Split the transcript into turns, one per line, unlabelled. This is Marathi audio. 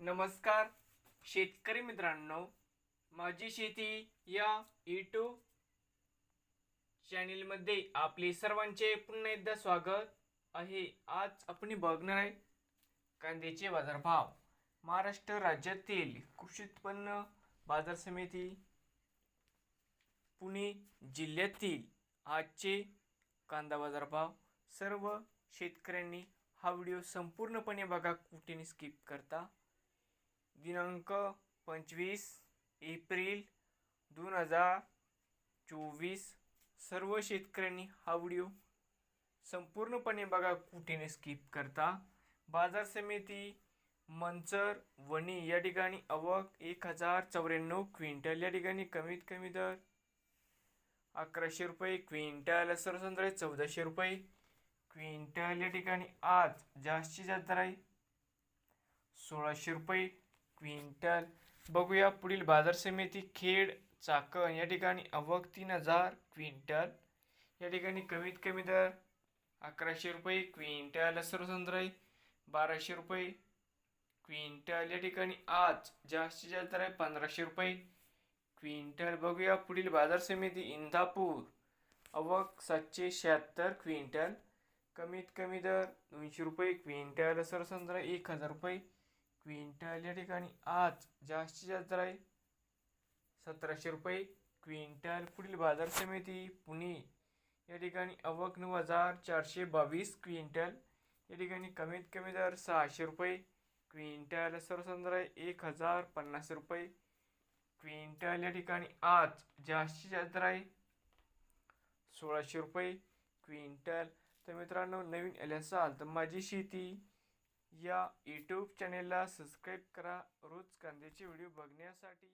नमस्कार शेतकरी मित्रांनो. माझी शेती या यूट्यूब चॅनेलमध्ये आपले सर्वांचे पुन्हा एकदा स्वागत आहे. आज आपण बघणार आहे कांद्याचे बाजारभाव. महाराष्ट्र राज्यातील कृषी उत्पन्न बाजार समिती पुणे जिल्ह्यातील आजचे कांदा बाजारभाव. सर्व शेतकऱ्यांनी हा व्हिडिओ संपूर्णपणे बघा कुठेने स्किप करता. दिनांक पंचवीस एप्रिल दोन हजार चोवीस. सर्व शेतकऱ्यांनी हा व्हिडिओ संपूर्णपणे बघा कुठेने स्किप करता. बाजार समिती मंचर वणी या ठिकाणी आवक एक हजार चौऱ्याण्णव क्विंटल या ठिकाणी कमीत कमी दर अकराशे रुपये क्विंटल सरसंद्र चौदाशे रुपये. क्विंटल या ठिकाणी आज जास्तीत जास्त दर आहे सोळाशे रुपये. क्विंटल. बघूया पुढील बाजार समिती खेड चाकण या ठिकाणी अवक तीन हजार क्विंटल. या ठिकाणी कमीत कमी दर अकराशे रुपये क्विंटल सर्वसंद्र बाराशे रुपये क्विंटल. या ठिकाणी आज जास्तीत जास्त आहे पंधराशे रुपये क्विंटल. बघूया पुढील बाजार समिती इंदापूर. अवक सातशे शहात्तर क्विंटल. कमीत कमी दर दोनशे रुपये क्विंटल सरसंद्र एक हजार रुपये क्विंटल या ठिकाणी आज जास्तीत जास्त दर आहे सतराशे रुपये. क्विंटल पुढील बाजार समिती पुणे. या ठिकाणी आवक नऊ हजार चारशे बावीस. क्विंटल या ठिकाणी कमीत कमी दर सहाशे रुपये. क्विंटल सरसंद्र एक हजार पन्नास रुपये. क्विंटल या ठिकाणी आज जास्तीत जास्त दर आहे सोळाशे रुपये. क्विंटल तर मित्रांनो नवीन आले असाल तर माझी शेती या यूट्यूब चॅनेलला सबस्क्राईब करा. रोज कांद्याचे व्हिडिओ बघण्यासाठी.